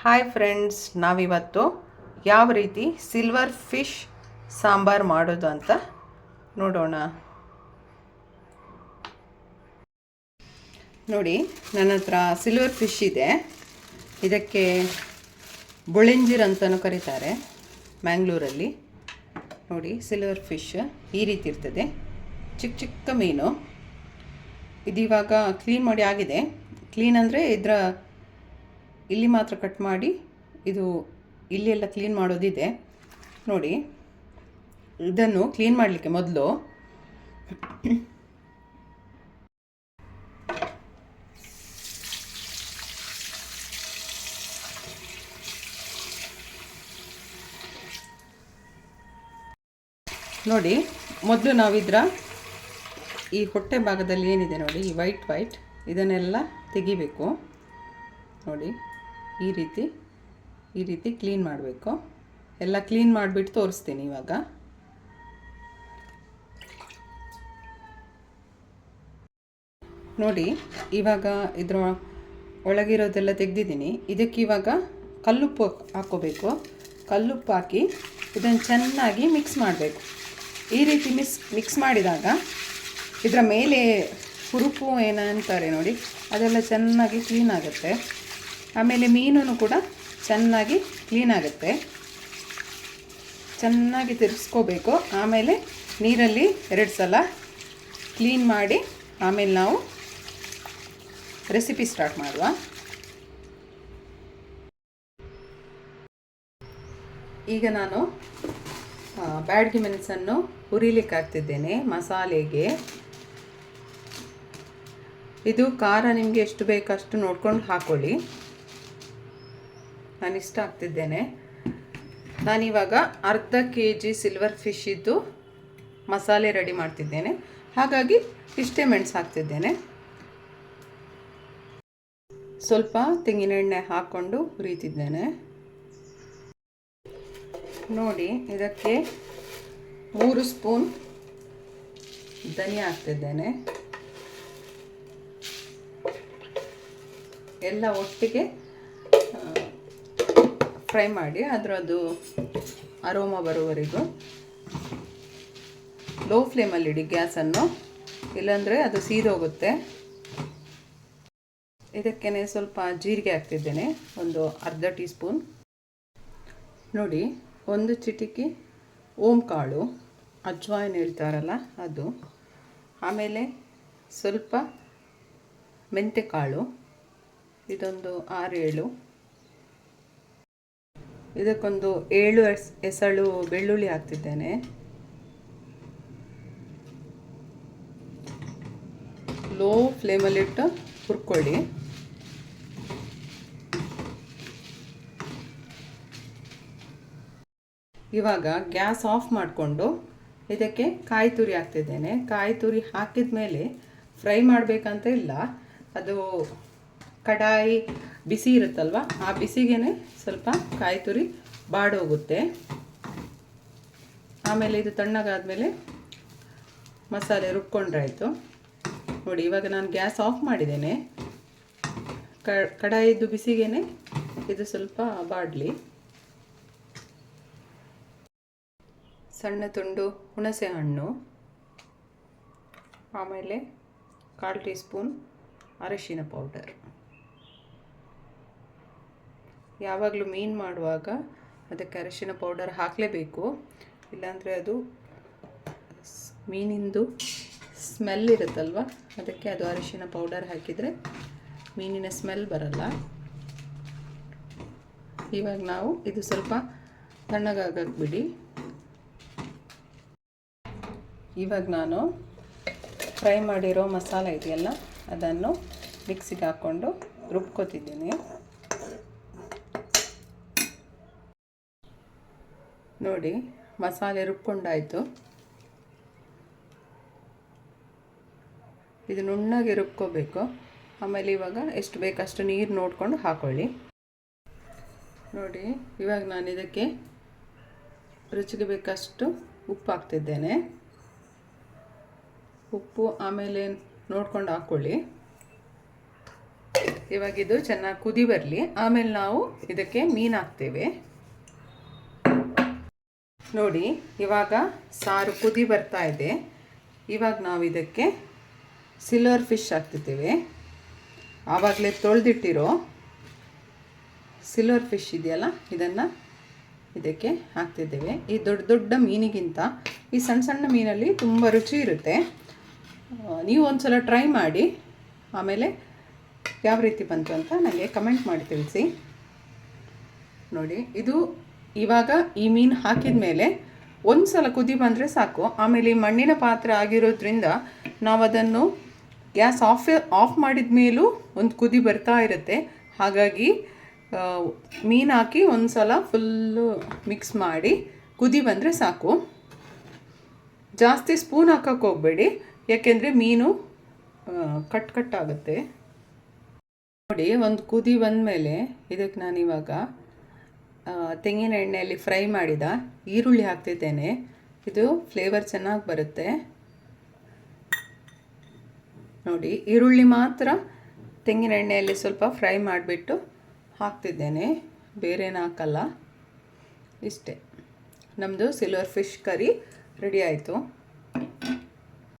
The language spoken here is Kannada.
ಹಾಯ್ ಫ್ರೆಂಡ್ಸ್ ನಾವಿವತ್ತು ಯಾವ ರೀತಿ ಸಿಲ್ವರ್ ಫಿಶ್ ಸಾಂಬಾರ್ ಮಾಡೋದು ಅಂತ ನೋಡೋಣ. ನೋಡಿ, ನನ್ನ ಹತ್ರ ಸಿಲ್ವರ್ ಫಿಶ್ ಇದೆ. ಇದಕ್ಕೆ ಬುಳೆಂಜಿರ್ ಅಂತಲೂ ಕರೀತಾರೆ ಮ್ಯಾಂಗ್ಳೂರಲ್ಲಿ. ನೋಡಿ ಸಿಲ್ವರ್ ಫಿಶ್ ಈ ರೀತಿ ಇರ್ತದೆ. ಚಿಕ್ಕ ಚಿಕ್ಕ ಮೀನು. ಇದಿವಾಗ ಕ್ಲೀನ್ ಮಾಡಿ ಆಗಿದೆ. ಕ್ಲೀನ್ ಅಂದರೆ ಇದರ ಇಲ್ಲಿ ಮಾತ್ರ ಕಟ್ ಮಾಡಿ, ಇದು ಇಲ್ಲಿ ಕ್ಲೀನ್ ಮಾಡೋದಿದೆ. ನೋಡಿ, ಇದನ್ನು ಕ್ಲೀನ್ ಮಾಡಲಿಕ್ಕೆ ಮೊದಲು ನೋಡಿ, ಮೊದಲು ನಾವಿದ್ರ ಈ ಹೊಟ್ಟೆ ಭಾಗದಲ್ಲಿ ಏನಿದೆ ನೋಡಿ, ಈ ವೈಟ್ ವೈಟ್ ಇದನ್ನೆಲ್ಲ ತೆಗಿಬೇಕು. ನೋಡಿ. ಈ ರೀತಿ ಈ ರೀತಿ ಕ್ಲೀನ್ ಮಾಡಬೇಕು. ಎಲ್ಲ ಕ್ಲೀನ್ ಮಾಡಿಬಿಟ್ಟು ತೋರಿಸ್ತೀನಿ ಇವಾಗ. ನೋಡಿ, ಇವಾಗ ಇದರ ಒಳಗಿರೋದೆಲ್ಲ ತೆಗೆದಿದ್ದೀನಿ. ಇದಕ್ಕೆ ಇವಾಗ ಕಲ್ಲುಪ್ಪು ಹಾಕೋಬೇಕು ಕಲ್ಲುಪ್ಪು ಹಾಕಿ ಇದನ್ನು ಚೆನ್ನಾಗಿ ಮಿಕ್ಸ್ ಮಾಡಬೇಕು. ಈ ರೀತಿ ಮಿಸ್ ಮಿಕ್ಸ್ ಮಾಡಿದಾಗ ಇದರ ಮೇಲೆ ಹುರುಪು ಏನಂತಾರೆ ನೋಡಿ, ಅದೆಲ್ಲ ಚೆನ್ನಾಗಿ ಕ್ಲೀನ್ ಆಗುತ್ತೆ. ಆಮೇಲೆ ಮೀನು ಕೂಡ ಚೆನ್ನಾಗಿ ಕ್ಲೀನ್ ಆಗುತ್ತೆ. ಚೆನ್ನಾಗಿ ತಿರ್ಗಿಸ್ಕೋಬೇಕು ಆಮೇಲೆ ನೀರಲ್ಲಿ ಎರಡು ಸಲ ಕ್ಲೀನ್ ಮಾಡಿ ಆಮೇಲೆ ನಾವು ರೆಸಿಪಿ ಸ್ಟಾರ್ಟ್ ಮಾಡುವ. ಈಗ ನಾನು ಬ್ಯಾಡ್ಗಿ ಮೆಣಸನ್ನು ಹುರಿಲಿಕ್ಕೆ ಹಾಕ್ತಿದ್ದೇನೆ ಮಸಾಲೆಗೆ. ಇದು ಖಾರ ನಿಮಗೆ ಎಷ್ಟು ಬೇಕಷ್ಟು ನೋಡ್ಕೊಂಡು ಹಾಕೊಳ್ಳಿ. ನಾನು ಇಷ್ಟ ಆಗ್ತಿದ್ದೇನೆ. ನಾನಿವಾಗ ಅರ್ಧ ಕೆ ಜಿ ಸಿಲ್ವರ್ ಫಿಶ್ ಇದ್ದು ಮಸಾಲೆ ರೆಡಿ ಮಾಡ್ತಿದ್ದೇನೆ. ಹಾಗಾಗಿ ಇಷ್ಟೇ ಮೆಣಸು ಹಾಕ್ತಿದ್ದೇನೆ. ಸ್ವಲ್ಪ ತೆಂಗಿನೆಣ್ಣೆ ಹಾಕ್ಕೊಂಡು ಹುರಿತಿದ್ದೇನೆ. ನೋಡಿ, ಇದಕ್ಕೆ ಮೂರು ಸ್ಪೂನ್ ಧನಿಯಾ ಹಾಕ್ತಿದ್ದೇನೆ. ಎಲ್ಲ ಒಟ್ಟಿಗೆ ಫ್ರೈ ಮಾಡಿ ಅದರದ್ದು ಅರೋಮ ಬರುವವರೆಗೂ ಲೋ ಫ್ಲೇಮಲ್ಲಿ ಇಡಿ ಗ್ಯಾಸನ್ನು ಇಲ್ಲಾಂದರೆ ಅದು ಸೀದೋಗುತ್ತೆ ಇದಕ್ಕೇ ಸ್ವಲ್ಪ ಜೀರಿಗೆ ಹಾಕ್ತಿದ್ದೇನೆ. ಒಂದು ಅರ್ಧ ಟೀ ಸ್ಪೂನ್ ನೋಡಿ, ಒಂದು ಚಿಟಿಕಿ ಓಂ ಕಾಳು ಅಜ್ವಾಯಿನ್ ಹೇಳ್ತಾರಲ್ಲ ಅದು. ಆಮೇಲೆ ಸ್ವಲ್ಪ ಮೆಂತೆ ಕಾಳು ಇದೊಂದು ಆರು ಏಳು. ಇದಕ್ಕೊಂದು ಏಳು ಎಸ್, ಎಸಳು ಬೆಳ್ಳುಳ್ಳಿ ಹಾಕ್ತಿದ್ದೇನೆ. ಲೋ ಫ್ಲೇಮಲ್ಲಿಟ್ಟು ಹುರ್ಕೊಳ್ಳಿ. ಇವಾಗ ಗ್ಯಾಸ್ ಆಫ್ ಮಾಡಿಕೊಂಡು ಇದಕ್ಕೆ ಕಾಯಿ ತುರಿ ಹಾಕ್ತಿದ್ದೇನೆ. ಕಾಯಿ ತುರಿ ಹಾಕಿದ ಮೇಲೆ ಫ್ರೈ ಮಾಡಬೇಕಂತ ಇಲ್ಲ. ಅದು ಕಡಾಯಿ ಬಿಸಿ ಇರುತ್ತಲ್ವ? ಆ ಬಿಸಿಗೇನೆ ಸ್ವಲ್ಪ ಕಾಯಿ ತುರಿ ಬಾಡೋಗುತ್ತೆ. ಆಮೇಲೆ ಇದು ತಣ್ಣಗಾದಮೇಲೆ ಮಸಾಲೆ ರುಬ್ಕೊಂಡ್ರಾಯ್ತು. ನೋಡಿ, ಇವಾಗ ನಾನು ಗ್ಯಾಸ್ ಆಫ್ ಮಾಡಿದ್ದೇನೆ. ಕಡಾಯಿದ್ದು ಬಿಸಿಗೇನೆ ಇದು ಸ್ವಲ್ಪ ಬಾಡಲಿ. ಸಣ್ಣ ತುಂಡು ಹುಣಸೆ ಹಣ್ಣು. ಆಮೇಲೆ ಕಾಲು ಟೀ ಸ್ಪೂನ್ ಅರಿಶಿನ ಪೌಡರ್. ಯಾವಾಗಲೂ ಮೀನು ಮಾಡುವಾಗ ಅದಕ್ಕೆ ಅರಿಶಿನ ಪೌಡರ್ ಹಾಕಲೇಬೇಕು. ಇಲ್ಲಾಂದರೆ ಅದು ಮೀನಿಂದು ಸ್ಮೆಲ್ ಇರುತ್ತಲ್ವ? ಅದಕ್ಕೆ ಅದು ಅರಿಶಿನ ಪೌಡರ್ ಹಾಕಿದರೆ ಮೀನಿನ ಸ್ಮೆಲ್ ಬರಲ್ಲ. ಇವಾಗ ನಾವು ಇದು ಸ್ವಲ್ಪ ತಣ್ಣಗಾಗಕ್ಕೆ ಬಿಡಿ ಇವಾಗ ನಾನು ಫ್ರೈ ಮಾಡಿರೋ ಮಸಾಲ ಇದೆಯಲ್ಲ, ಅದನ್ನು ಮಿಕ್ಸಿಗೆ ಹಾಕ್ಕೊಂಡು ರುಬ್ಕೋತಿದ್ದೀನಿ. ನೋಡಿ, ಮಸಾಲೆ ರುಬ್ಕೊಂಡಾಯಿತು. ಇದು ನುಣ್ಣಗೆ ರುಬ್ಕೋಬೇಕು. ಆಮೇಲೆ ಇವಾಗ ಎಷ್ಟು ಬೇಕಷ್ಟು ನೀರು ನೋಡಿಕೊಂಡು ಹಾಕೊಳ್ಳಿ. ನೋಡಿ, ಇವಾಗ ನಾನು ಇದಕ್ಕೆ ರುಚಿಗೆ ಬೇಕಷ್ಟು ಉಪ್ಪು ಹಾಕ್ತಿದ್ದೇನೆ. ಉಪ್ಪು ಆಮೇಲೆ ನೋಡ್ಕೊಂಡು ಹಾಕ್ಕೊಳ್ಳಿ ಇವಾಗ ಇದು ಚೆನ್ನಾಗಿ ಕುದಿ ಬರಲಿ. ಆಮೇಲೆ ನಾವು ಇದಕ್ಕೆ ಮೀನು ಹಾಕ್ತೇವೆ. ನೋಡಿ, ಇವಾಗ ಸಾರು ಕುದಿ ಬರ್ತಾ ಇದೆ. ಇವಾಗ ನಾವು ಇದಕ್ಕೆ ಸಿಲ್ವರ್ ಫಿಶ್ ಹಾಕ್ತಿದ್ದೇವೆ. ಆವಾಗಲೇ ತೊಳೆದಿಟ್ಟಿರೋ ಸಿಲ್ವರ್ ಫಿಶ್ ಇದೆಯಲ್ಲ, ಇದನ್ನು ಇದಕ್ಕೆ ಹಾಕ್ತಿದ್ದೇವೆ. ಈ ದೊಡ್ಡ ದೊಡ್ಡ ಮೀನಿಗಿಂತ ಈ ಸಣ್ಣ ಸಣ್ಣ ಮೀನಲ್ಲಿ ತುಂಬ ರುಚಿ ಇರುತ್ತೆ. ನೀವು ಒಂದು ಸಲ ಟ್ರೈ ಮಾಡಿ. ಆಮೇಲೆ ಯಾವ ರೀತಿ ಬಂತು ಅಂತ ನನಗೆ ಕಮೆಂಟ್ ಮಾಡಿ ತಿಳಿಸಿ. ನೋಡಿ, ಇದು ಇವಾಗ ಈ ಮೀನು ಹಾಕಿದ ಮೇಲೆ ಒಂದು ಸಲ ಕುದಿ ಬಂದರೆ ಸಾಕು. ಆಮೇಲೆ ಈ ಮಣ್ಣಿನ ಪಾತ್ರೆ ಆಗಿರೋದ್ರಿಂದ ನಾವು ಅದನ್ನು ಗ್ಯಾಸ್ ಆಫ್ ಆಫ್ ಮಾಡಿದ ಮೇಲೂ ಒಂದು ಕುದಿ ಬರ್ತಾ ಇರುತ್ತೆ. ಹಾಗಾಗಿ ಮೀನು ಹಾಕಿ ಒಂದು ಸಲ ಫುಲ್ಲು ಮಿಕ್ಸ್ ಮಾಡಿ ಕುದಿ ಬಂದರೆ ಸಾಕು. ಜಾಸ್ತಿ ಸ್ಪೂನ್ ಹಾಕಕ್ಕೆ ಹೋಗಬೇಡಿ. ಯಾಕೆಂದರೆ ಮೀನು ಕಟ್ ಕಟ್ ಆಗುತ್ತೆ. ನೋಡಿ ಒಂದು ಕುದಿ ಬಂದಮೇಲೆ ಇದಕ್ಕೆ ನಾನಿವಾಗ ಆ, ತೆಂಗಿನ ಎಣ್ಣೆಯಲ್ಲಿ ಫ್ರೈ ಮಾಡಿದ ಈರುಳ್ಳಿ ಹಾಕ್ತಿದ್ದೇನೆ. ಇದು ಫ್ಲೇವರ್ ಚೆನ್ನಾಗಿ ಬರುತ್ತೆ. ನೋಡಿ, ಈರುಳ್ಳಿ ಮಾತ್ರ ತೆಂಗಿನ ಎಣ್ಣೆಯಲ್ಲಿ ಸ್ವಲ್ಪ ಫ್ರೈ ಮಾಡಿಬಿಟ್ಟು ಹಾಕ್ತಿದ್ದೇನೆ. ಬೇರೇನು ಹಾಕಲ್ಲ. ಇಷ್ಟೇ. ನಮ್ಮದು ಸಿಲ್ವರ್ ಫಿಶ್ ಕರಿ ರೆಡಿ ಆಯಿತು.